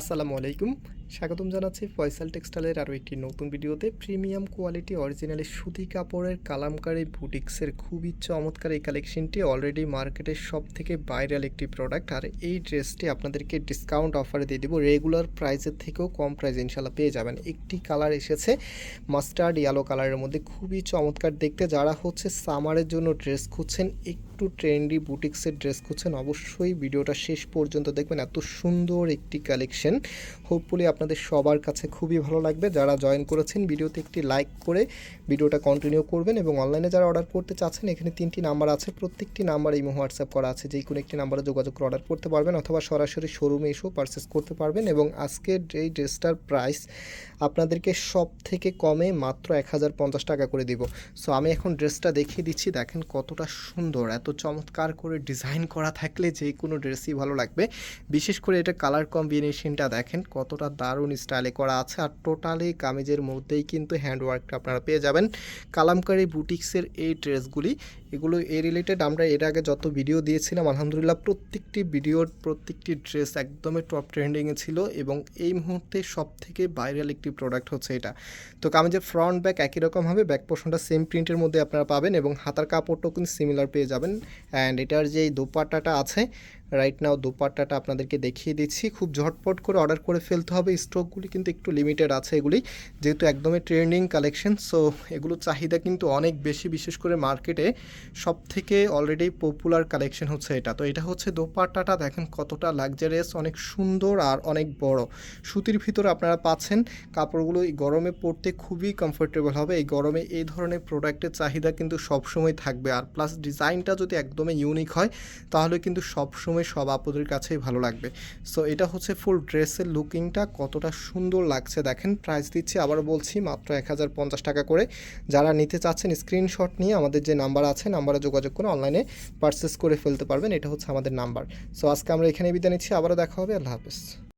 আসসালামু আলাইকুম। স্বাগতম জানাচ্ছি ফয়সাল টেক্সটাইলের আরও একটি নতুন ভিডিওতে। প্রিমিয়াম কোয়ালিটি অরিজিনালি সুতি কাপড়ের কালামকারী বুটিক্সের খুবই চমৎকার এই কালেকশনটি অলরেডি মার্কেটের সব থেকে ভাইরাল একটি প্রোডাক্ট আর এই ড্রেসটি আপনাদেরকে ডিসকাউন্ট অফারে দিয়ে দেবো। রেগুলার প্রাইসের থেকেও কম প্রাইসে ইনশাল্লাহ পেয়ে যাবেন। একটি কালার এসেছে মাস্টার্ড ইয়েলো কালারের মধ্যে। খুবই চমৎকার দেখতে। যারা হচ্ছে সামারের জন্য ড্রেস খুঁজছেন, একটু ট্রেন্ডি বুটিক্সের ড্রেস খুঁজছেন, অবশ্যই ভিডিওটা শেষ পর্যন্ত দেখবেন। এত সুন্দর একটি কালেকশন হোপফুলি আপনাদের সবার কাছে খুবই ভালো লাগবে। যারা জয়েন করেছেন, ভিডিওতে একটি লাইক করে ভিডিওটা কন্টিনিউ করবেন এবং অনলাইনে যারা অর্ডার করতে চাচ্ছেন, এখানে তিনটি নাম্বার আছে। প্রত্যেকটি নাম্বার ইমো হোয়াটসঅ্যাপ করা আছে। যে কোনো একটি নাম্বারে যোগাযোগ করে অর্ডার করতে পারবেন অথবা সরাসরি শোরুমে এসেও পারচেস করতে পারবেন এবং আজকের এই ড্রেসটার প্রাইস আপনাদেরকে সব থেকে কমে মাত্র এক হাজার পঞ্চাশ টাকা করে দিব। সো আমি এখন ড্রেসটা দেখিয়ে দিচ্ছি। দেখেন কতটা সুন্দর, এত চমৎকার করে ডিজাইন করা থাকলে যে কোনো ড্রেসই ভালো লাগবে। বিশেষ করে এটা কালার কম্বিনেশনটা দেখেন কতটা দারুণ স্টাইলে করা আছে আর টোটালি কামিজের মধ্যেই কিন্তু হ্যান্ডওয়ার্কটা আপনারা পেয়ে যাবেন। কালামকারি বুটিক্সের এই ড্রেসগুলি, এগুলো এই রিলেটেড আমরা এর আগে যত ভিডিও দিয়েছিলাম, আলহামদুলিল্লাহ প্রত্যেকটি ভিডিওর প্রত্যেকটি ড্রেস একদমই টপ ট্রেন্ডিংয়ে ছিল এবং এই মুহূর্তে সব থেকে ভাইরাল একটি প্রোডাক্ট হচ্ছে এটা। তো কামিজের ফ্রন্ট ব্যাক একই রকম হবে ব্যাক পোর্শনটা সেম প্রিন্টের মধ্যে আপনারা পাবেন এবং হাতার কাপড়টাও কিন্তু সিমিলার পেয়ে যাবেন। অ্যান্ড এটার যে দোপাট্টাটা আছে রাইট নাও দোপাট্টাটা আপনাদেরকে দেখিয়ে দিচ্ছি। খুব ঝটপট করে অর্ডার করে ফেলতে হবে। স্টকগুলি কিন্তু একটু লিমিটেড আছে এগুলি। যেহেতু একদমই ট্রেন্ডিং কালেকশন সো এগুলোর চাহিদা কিন্তু অনেক বেশি। বিশেষ করে মার্কেটে সব থেকে অলরেডি পপুলার কালেকশন হচ্ছে এটা। তো এটা হচ্ছে দোপাট্টাটা। দেখেন কতটা লাক্সারিয়াস অনেক সুন্দর আর অনেক বড়। সুতির ভিতরে আপনারা পাচ্ছেন, কাপড়গুলো এই গরমে পরতে খুবই কমফোর্টেবল হবে। এই গরমে এই ধরনের প্রোডাক্টের চাহিদা কিন্তু সবসময় থাকবে। আর প্লাস ডিজাইনটা যদি একদমই ইউনিক হয়, তাহলে কিন্তু সবসময় সব আপুদের কাছেই ভালো লাগবে। সো এটা হচ্ছে ফুল ড্রেসের লুকিংটা কতটা সুন্দর লাগছে দেখেন। প্রাইস দিচ্ছি আবার বলছি, মাত্র এক হাজার পঞ্চাশ টাকা করে। যারা নিতে চাচ্ছেন স্ক্রিনশট নিয়ে আমাদের যে নাম্বার আছে নাম্বারে যোগাযোগ করে অনলাইনে পারচেস করে ফেলতে পারবেন। এটা হচ্ছে আমাদের নাম্বার সো আজকে আমরা এখানে বিদায় নিচ্ছি, আবারও দেখা হবে, আল্লাহ হাফেজ।